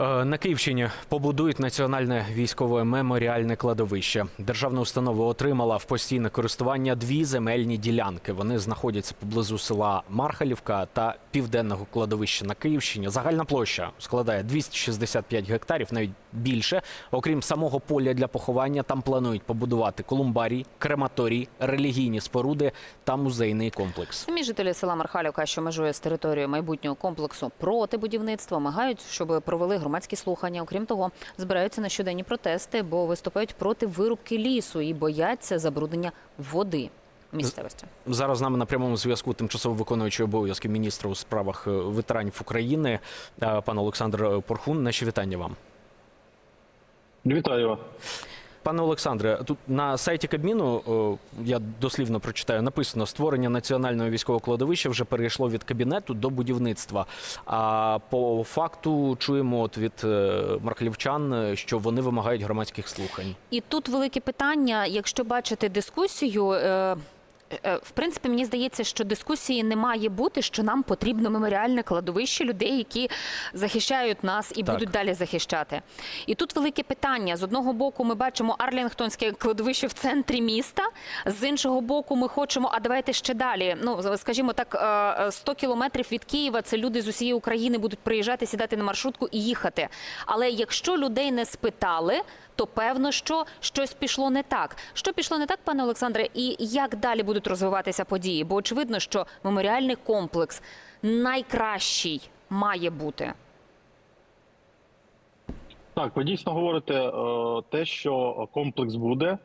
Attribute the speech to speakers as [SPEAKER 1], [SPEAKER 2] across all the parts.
[SPEAKER 1] Е, На Київщині побудують національне військове меморіальне кладовище. Державна установа отримала в постійне користування дві земельні ділянки. Вони знаходяться поблизу села Мархалівка та південного кладовища на Київщині. Загальна площа складає 265 гектарів, навіть більше. Окрім самого поля для поховання, там планують побудувати колумбарій, крематорій, релігійні споруди та музейний комплекс.
[SPEAKER 2] Самі жителі села Мархалівка, що межує з територією майбутнього комплексу проти будівництва, вимагають, щоб провели громадські слухання. Окрім того, збираються на щоденні протести, бо виступають проти вирубки лісу і бояться забруднення води місцевості.
[SPEAKER 1] Зараз з нами на прямому зв'язку тимчасово виконуючий обов'язки міністра у справах е, ветеранів України, е, пан Олександр Порхун. Наші вітання вам.
[SPEAKER 3] Вітаю.
[SPEAKER 1] Пане Олександре, тут на сайті Кабміну о, я дослівно прочитаю, написано створення національного військового кладовища вже перейшло від кабінету до будівництва. А по факту чуємо от від марклівчан, е, що вони вимагають громадських слухань.
[SPEAKER 2] І тут велике питання. Якщо бачити дискусію, е, е, в принципі, мені здається, що дискусії не має бути, що нам потрібно меморіальне кладовище людей, які захищають нас і
[SPEAKER 1] Так.
[SPEAKER 2] будуть далі захищати. І тут велике питання. З одного боку, ми бачимо Арлінгтонське кладовище в центрі міста. З іншого боку, ми хочемо, а давайте ще далі. Ну скажімо так, е, е, 100 кілометрів від Києва. Це люди з усієї України будуть приїжджати, сідати на маршрутку і їхати. Але якщо людей не спитали, то певно, що щось пішло не так. Що пішло не так, пане Олександре, і як далі будуть розвиватися події? Бо очевидно, що меморіальний комплекс найкращий має бути.
[SPEAKER 3] Так, ви дійсно говорите е, те, що комплекс буде, е,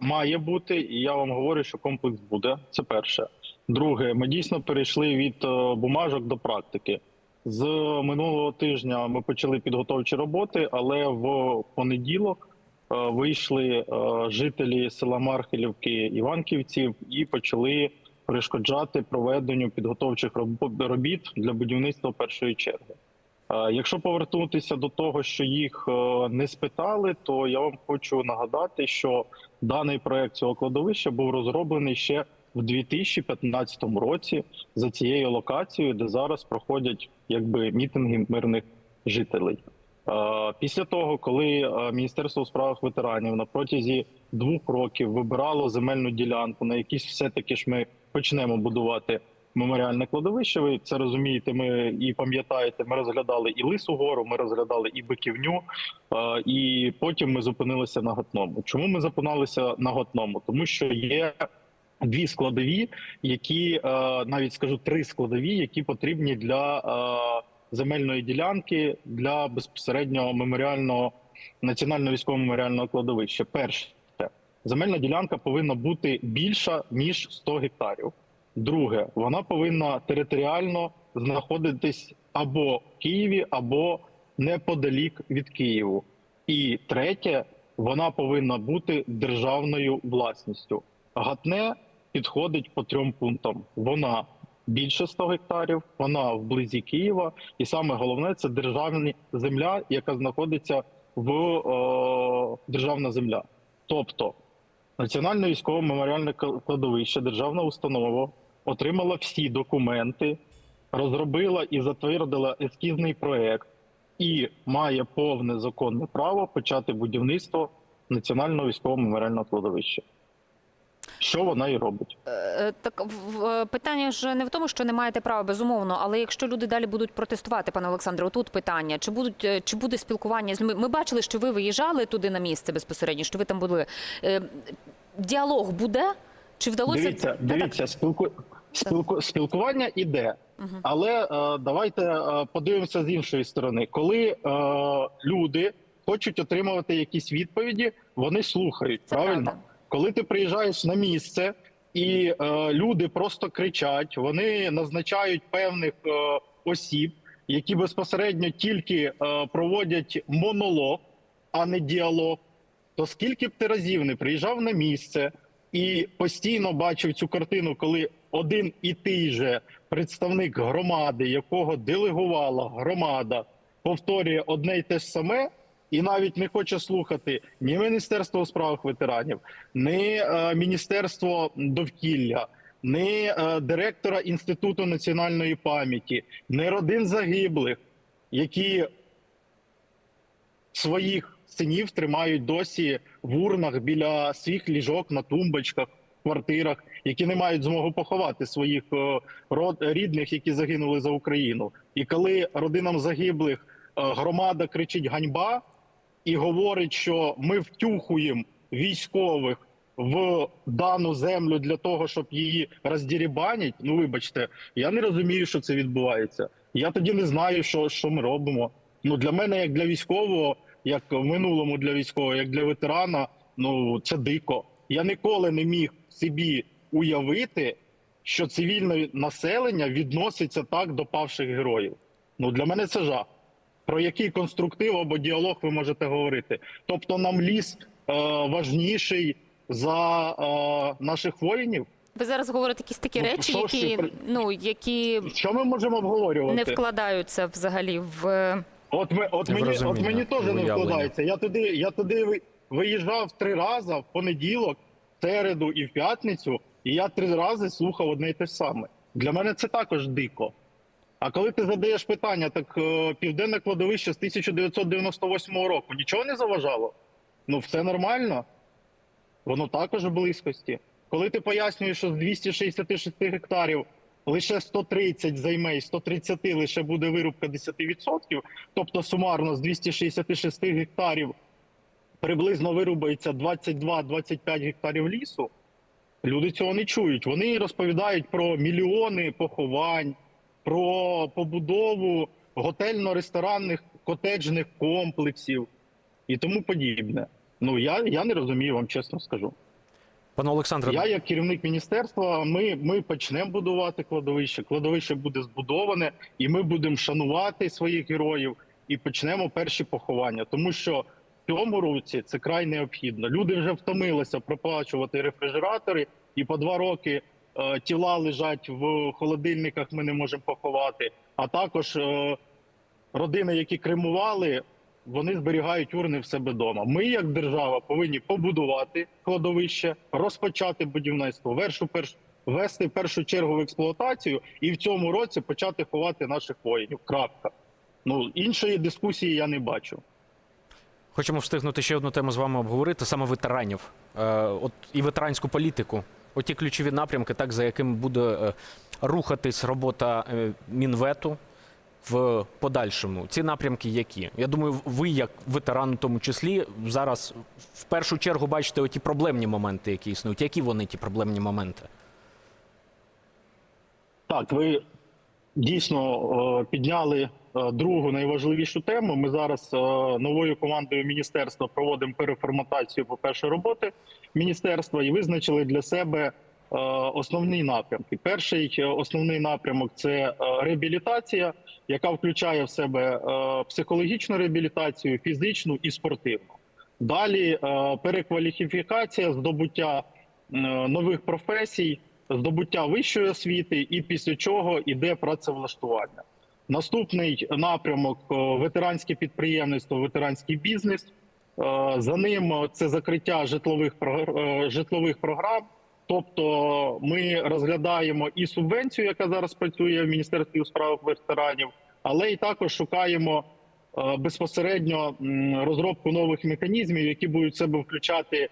[SPEAKER 3] має бути, і я вам говорю, що комплекс буде. Це перше. Друге, ми дійсно перейшли від е, бумажок до практики. З минулого тижня ми почали підготовчі роботи, але в понеділок е, вийшли е, жителі села Мархилівки Іванківців і почали перешкоджати проведенню підготовчих роб- робіт для будівництва першої черги. Е, Якщо повернутися до того, що їх не спитали, то я вам хочу нагадати, що даний проект цього кладовища був розроблений ще в 2015 році за цією локацією, де зараз проходять якби мітинги мирних жителей. Після того, коли Міністерство у справах ветеранів на протязі двох років вибирало земельну ділянку, на якійсь все-таки ж ми почнемо будувати меморіальне кладовище. Ви це розумієте. Ми і пам'ятаєте, ми розглядали і Лису гору, ми розглядали і Биківню, і потім ми зупинилися на Гатному. Чому ми зупинилися на Гатному? Тому що є дві складові, які е, навіть скажу три складові, які потрібні для е, земельної ділянки для безпосереднього меморіального національного військового меморіального кладовища. Перше, земельна ділянка повинна бути більша ніж 100 гектарів. Друге, вона повинна територіально знаходитись або в Києві, або неподалік від Києву. І третє, вона повинна бути державною власністю. Гатне підходить по трьом пунктам. Вона більше 100 гектарів, вона вблизі Києва, і саме головне це державна земля, яка знаходиться в е, державна земля. Тобто Національне військове меморіальне кладовище, державна установа отримала всі документи, розробила і затвердила ескізний проект і має повне законне право почати будівництво національного військового меморіального кладовища. Що вона і робить?
[SPEAKER 2] Е, Так в- в- питання ж не в тому, що не маєте права, безумовно, але якщо люди далі будуть протестувати, пане Олександре, отут питання: чи будуть е, чи буде спілкування з людьми? Ми бачили, що ви виїжджали туди на місце безпосередньо, що ви там були. Е, Діалог буде? Чи вдалося
[SPEAKER 3] Дивіться, дивіться, спілку... Спілку... спілкування іде, але е, давайте е, подивимося з іншої сторони. Коли е, люди хочуть отримувати якісь відповіді, вони слухають.
[SPEAKER 2] Це
[SPEAKER 3] правильно,
[SPEAKER 2] правда.
[SPEAKER 3] Коли ти приїжджаєш на місце і е, люди просто кричать, вони назначають певних е, осіб, які безпосередньо тільки е, проводять монолог, а не діалог. То скільки б ти разів не приїжджав на місце і постійно бачив цю картину, коли один і той же представник громади, якого делегувала громада, повторює одне й те ж саме, і навіть не хоче слухати ні Міністерство у справах ветеранів, ні е, Міністерство довкілля, ні е, директора Інституту національної пам'яті, ні родин загиблих, які своїх синів тримають досі в урнах біля своїх ліжок на тумбочках, квартирах, які не мають змогу поховати своїх е, рідних, які загинули за Україну. І коли родинам загиблих е, громада кричить ганьба і говорить, що ми втюхуємо військових в дану землю для того, щоб її роздірібанять. Ну вибачте, я не розумію, що це відбувається. Я тоді не знаю, що, що ми робимо. Ну для мене, як для військового, як в минулому для військового, як для ветерана, ну це дико. Я ніколи не міг собі уявити, що цивільне населення відноситься так до павших героїв. Ну для мене це жах. Про який конструктив або діалог ви можете говорити? Тобто нам ліс е, важніший за е, наших воїнів?
[SPEAKER 2] Ви зараз говорите якісь такі
[SPEAKER 3] Ну,
[SPEAKER 2] речі,
[SPEAKER 3] що
[SPEAKER 2] які
[SPEAKER 3] ти
[SPEAKER 2] ну які
[SPEAKER 3] Що ми можемо обговорювати?
[SPEAKER 2] не вкладаються взагалі в
[SPEAKER 3] От, ми, от, мені, от мені теж не вкладається. Я туди, я туди виїжджав три рази в понеділок, в середу і в п'ятницю, і я три рази слухав одне й те ж саме. Для мене це також дико. А коли ти задаєш питання, так е, південне кладовище з 1998 року нічого не заважало? Ну, все нормально. Воно також в близькості. Коли ти пояснюєш, що з 266 гектарів лише 130 займе і 130 лише буде вирубка 10%, тобто сумарно з 266 гектарів приблизно вирубається 22-25 гектарів лісу, люди цього не чують. Вони розповідають про мільйони поховань, про побудову готельно-ресторанних котеджних комплексів і тому подібне. Ну я, я не розумію, вам чесно скажу.
[SPEAKER 1] Пане Олександре,
[SPEAKER 3] Я, як керівник міністерства, ми, ми почнемо будувати кладовище. Кладовище буде збудоване, і ми будемо шанувати своїх героїв і почнемо перші поховання. Тому що в цьому році це край необхідно. Люди вже втомилися проплачувати рефрижератори, і по два роки тіла лежать в холодильниках. Ми не можемо поховати. А також е, родини, які кремували, вони зберігають урни в себе вдома. Ми, як держава, повинні побудувати кладовище, розпочати будівництво, вершу перш ввести в першу чергу в експлуатацію і в цьому році почати ховати наших воїнів. Крапка. Ну іншої дискусії я не бачу.
[SPEAKER 1] хочемо встигнути ще одну тему з вами обговорити, саме ветеранів. Е, от і ветеранську політику. Оті ключові напрямки, так за якими буде е, рухатись робота е, Мінвету в подальшому. Ці напрямки які? Я думаю, ви, як ветеран, у тому числі, зараз в першу чергу бачите оті проблемні моменти, які існують. Які вони ті проблемні моменти?
[SPEAKER 3] Так, ви дійсно е, підняли е, другу найважливішу тему. Ми зараз е, новою командою міністерства проводимо переформатацію по перше роботи міністерства і визначили для себе основні напрямки. Перший основний напрямок це реабілітація, яка включає в себе психологічну реабілітацію, фізичну і спортивну. Далі перекваліфікація, здобуття нових професій, здобуття вищої освіти, і після чого йде працевлаштування. Наступний напрямок е, ветеранське підприємництво, ветеранський бізнес. Е, За ним е, це закриття житлових житлових програм. Тобто ми розглядаємо і субвенцію, яка зараз працює в Міністерстві у справах ветеранів, але і також шукаємо безпосередньо розробку нових механізмів, які будуть в себе включати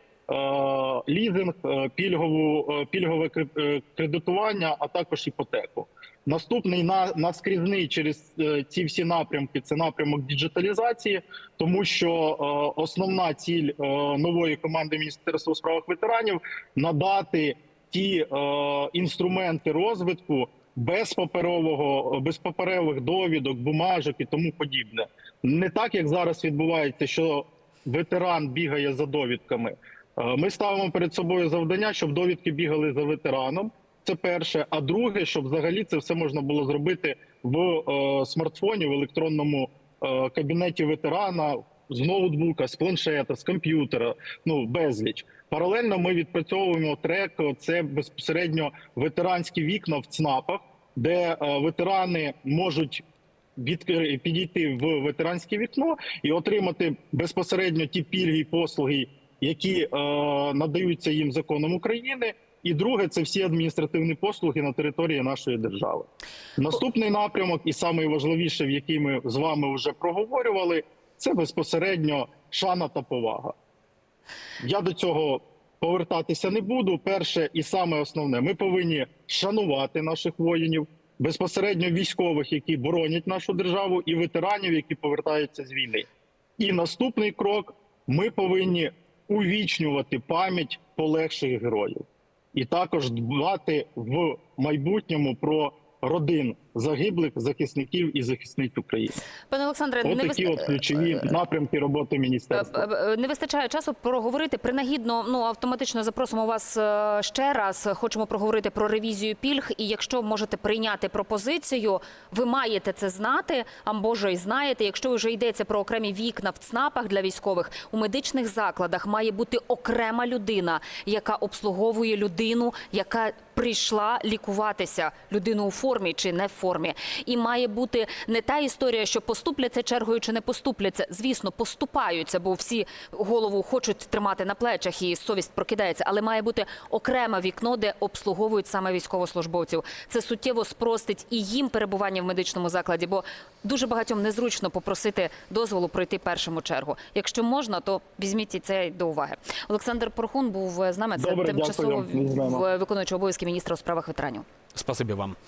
[SPEAKER 3] лізинг, е, пільгову е, пільгове кре- е, кредитування, а також іпотеку. Наступний на наскрізний через е, ці всі напрямки це напрямок діджиталізації, тому що е, основна ціль е, нової команди Міністерства у справах ветеранів надати ті е, інструменти розвитку без паперового, без паперових довідок, бумажок і тому подібне. Не так як зараз відбувається, що ветеран бігає за довідками. Е, Ми ставимо перед собою завдання, щоб довідки бігали за ветераном. Це перше. А друге, щоб взагалі це все можна було зробити в е, смартфоні, в електронному е, кабінеті ветерана, з ноутбука, з планшета, з комп'ютера. Ну безліч. Паралельно ми відпрацьовуємо трек. Це безпосередньо ветеранські вікна в ЦНАПах, де е, ветерани можуть підійти в ветеранське вікно і отримати безпосередньо ті пільги і послуги, які е, надаються їм законом України. І друге, це всі адміністративні послуги на території нашої держави. Наступний напрямок, і найважливіше, в який ми з вами вже проговорювали, це безпосередньо шана та повага. Я до цього повертатися не буду. Перше і саме основне, ми повинні шанувати наших воїнів, безпосередньо військових, які боронять нашу державу, і ветеранів, які повертаються з війни. І наступний крок: ми повинні увічнювати пам'ять полегших героїв, і також дбати в майбутньому про родин загиблих захисників і захисниць України.
[SPEAKER 2] Пане Олександре,
[SPEAKER 3] Ось
[SPEAKER 2] не
[SPEAKER 3] такі
[SPEAKER 2] вист-
[SPEAKER 3] от ключові напрямки роботи міністерства.
[SPEAKER 2] Е, е, Не вистачає часу проговорити. Принагідно, ну автоматично запросимо вас е, ще раз. Хочемо проговорити про ревізію пільг. І якщо можете прийняти пропозицію, ви маєте це знати, а може й знаєте. Якщо вже йдеться про окремі вікна в ЦНАПах для військових, у медичних закладах має бути окрема людина, яка обслуговує людину, яка прийшла лікуватися людину у формі чи не в формі. І має бути не та історія, що поступляться чергою чи не поступляться. Звісно, поступаються, бо всі голову хочуть тримати на плечах і совість прокидається. Але має бути окреме вікно, де обслуговують саме військовослужбовців. Це суттєво спростить і їм перебування в медичному закладі, бо дуже багатьом незручно попросити дозволу пройти першому чергу. Якщо можна, то візьміть і це до уваги. Олександр Порхун був з нами. Це
[SPEAKER 3] Добре,
[SPEAKER 2] тимчасово
[SPEAKER 3] дякую.
[SPEAKER 2] Виконуючий обов'язки міністра у справах ветеранів.
[SPEAKER 1] Спасибі вам.